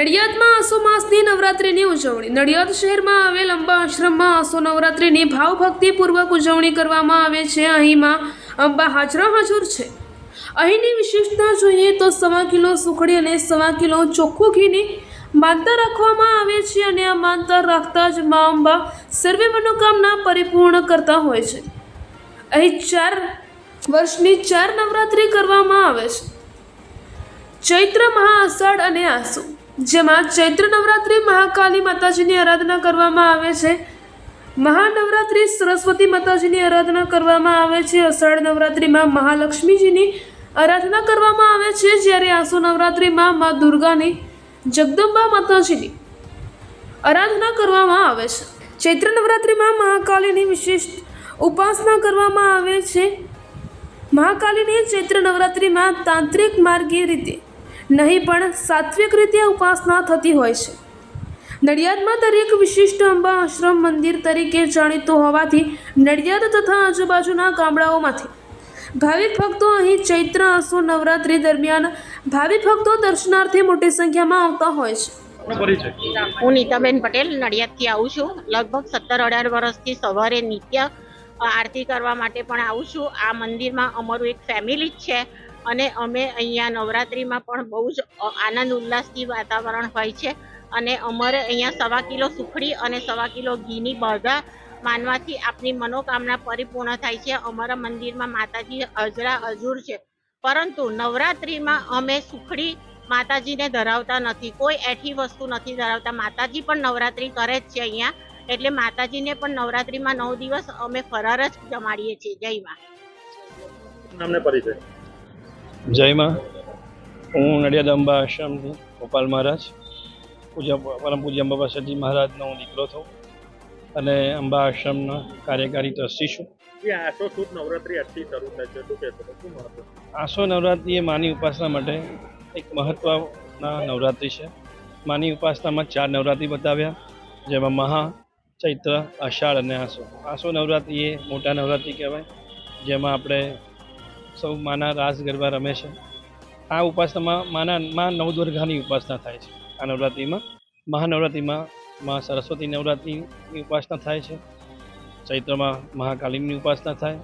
નડિયાદમાં આસો માસની નવરાત્રિની ઉજવણી. નડિયાદ શહેરમાં આવેલ અંબા આશ્રમમાં આસો નવરાત્રિની ભાવભક્તિપૂર્વક ઉજવણી કરવામાં આવે છે. અહીંમાં અંબા હાજરા હાજર છે. અહીંની વિશેષતા જોઈએ તો સવા કિલો સુખડી અને સવા કિલો ચોખ્ખું ઘીની માનતા રાખવામાં આવે છે અને આ માનતા રાખતા જ મા અંબા સર્વે મનોકામના પરિપૂર્ણ કરતા હોય છે. અહીં ચાર વર્ષની ચાર નવરાત્રિ કરવામાં આવે છે. ચૈત્ર, મહા અષાઢ અને આસુ. જેમાં ચૈત્ર નવરાત્રિ મહાકાલી માતાજીની આરાધના કરવામાં આવે છે. મહાનવરાત્રિ સરસ્વતી માતાજીની આરાધના કરવામાં આવે છે. અષાઢ નવરાત્રિમાં મહાલક્ષ્મીજીની આરાધના કરવામાં આવે છે. જ્યારે આસુ નવરાત્રિમાં મા દુર્ગાની જગદંબા માતાજીની આરાધના કરવામાં આવે છે. ચૈત્ર નવરાત્રિમાં મહાકાલીની વિશેષ ઉપાસના કરવામાં આવે છે. મહાકાલીની ચૈત્ર નવરાત્રિમાં તાંત્રિક માર્ગીય રીતે નહીં પણ સાત્વિક રીતે ઉપાસના થતી હોય છે. નડિયાદમાં દરેક વિશિષ્ટ અંબા આશ્રમ મંદિર તરીકે જાણીતું હોવાથી નડિયાદ તથા આજુબાજુના ગામડાઓમાંથી ભાવિક ભક્તો અહીં ચૈત્ર આસો નવરાત્રિ દરમિયાન ભાવિક ભક્તો દર્શનાર્થે મોટી સંખ્યામાં આવતા હોય છે. હું નીતાબેન પટેલ નડિયાદથી આવું છું. લગભગ સત્તર અઢાર વર્ષથી સવારે નિત્ય આરતી કરવા માટે પણ આવું છું. આ મંદિરમાં અમારું એક ફેમિલી જ છે અને અમે અહીંયા નવરાત્રિમાં પણ બહુ જ આનંદ ઉલ્લાસથી વાતાવરણ હોય છે. અને અમારે અહીંયા સવા કિલો સુખડી અને સવા કિલો ઘીની બધા માનવાથી આપની મનોકામના પરિપૂર્ણ થાય છે. અમારા મંદિરમાં માતાજી હજરા હજુર છે. પરંતુ નવરાત્રિમાં અમે સુખડી માતાજીને ધરાવતા નથી. કોઈ એઠી વસ્તુ નથી ધરાવતા. માતાજી પણ નવરાત્રિ કરે જ છે અહીંયા. એટલે માતાજીને પણ નવરાત્રિમાં નવ દિવસ અમે ફરાર જ જમાડીએ છીએ. જય માં. નામને પરિચય? જયમાં. હું નડિયાદ અંબા આશ્રમથી ગોપાલ મહારાજ. પૂજ્ય પરમ પૂજ્ય અંબા પાસેજી મહારાજનો હું દીકરો છું અને અંબા આશ્રમના કાર્યકારી ટ્રસ્ટી છું. થાય આસો નવરાત્રિ એ માની ઉપાસના માટે એક મહત્વના નવરાત્રિ છે. માની ઉપાસનામાં ચાર નવરાત્રિ બતાવ્યા જેમાં મહા ચૈત્ર અષાઢ અને આસો. આસો નવરાત્રિ એ મોટા નવરાત્રિ કહેવાય, જેમાં આપણે સૌ માના રાસ ગરબા રમે છે. આ ઉપાસનામાં માના, મા નવદુર્ગાની ઉપાસના થાય છે. આ નવરાત્રિમાં, મહાનવરાત્રિમાં મા સરસ્વતી નવરાત્રિની ઉપાસના થાય છે. ચૈત્રમાં મહાકાલીની ઉપાસના થાય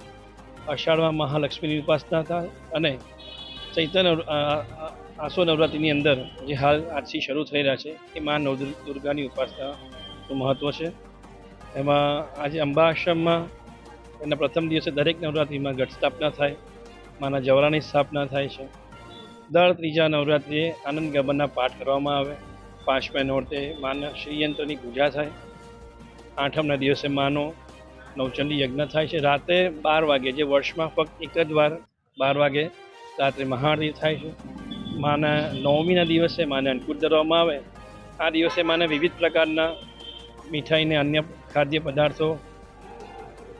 અષાઢમાં મહાલક્ષ્મીની ઉપાસના થાય અને ચૈત્ર નવ આસો નવરાત્રિની અંદર જે હાલ આજથી શરૂ થઈ રહ્યા છે, એ મા નવ દુર્ગાની ઉપાસનાનું મહત્ત્વ છે. એમાં આજે અંબા આશ્રમમાં એના પ્રથમ દિવસે દરેક નવરાત્રિમાં ઘટ સ્થાપના થાય, માના જવરાની સ્થાપના થાય છે. દર ત્રીજા નવરાત્રિએ આનંદ ગબનના પાઠ કરવામાં આવે. પાંચમે નોરતે માના શ્રીયંત્રની પૂજા થાય. આઠમના દિવસે માનો નવચંડી યજ્ઞ થાય છે. રાતે બાર વાગે જે વર્ષમાં ફક્ત એક જ વાર બાર વાગે રાત્રે મહાઆરતી થાય છે. માના નવમીના દિવસે માને અન્નકૂટ ધરવામાં આવે. આ દિવસે માને વિવિધ પ્રકારના મીઠાઈને અન્ય ખાદ્ય પદાર્થો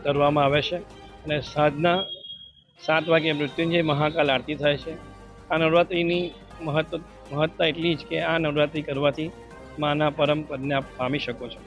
કરવામાં આવે છે અને સાંજના સાત વાગે મૃત્યુંજય મહાકાલ આરતી થાય છે. આ નવરાત્રિની મહત્વ, મહત્તા એટલી જ કે આ નવરાત્રિ કરવાથી માના પરમ પ્રજ્ઞા પામી શકો છો.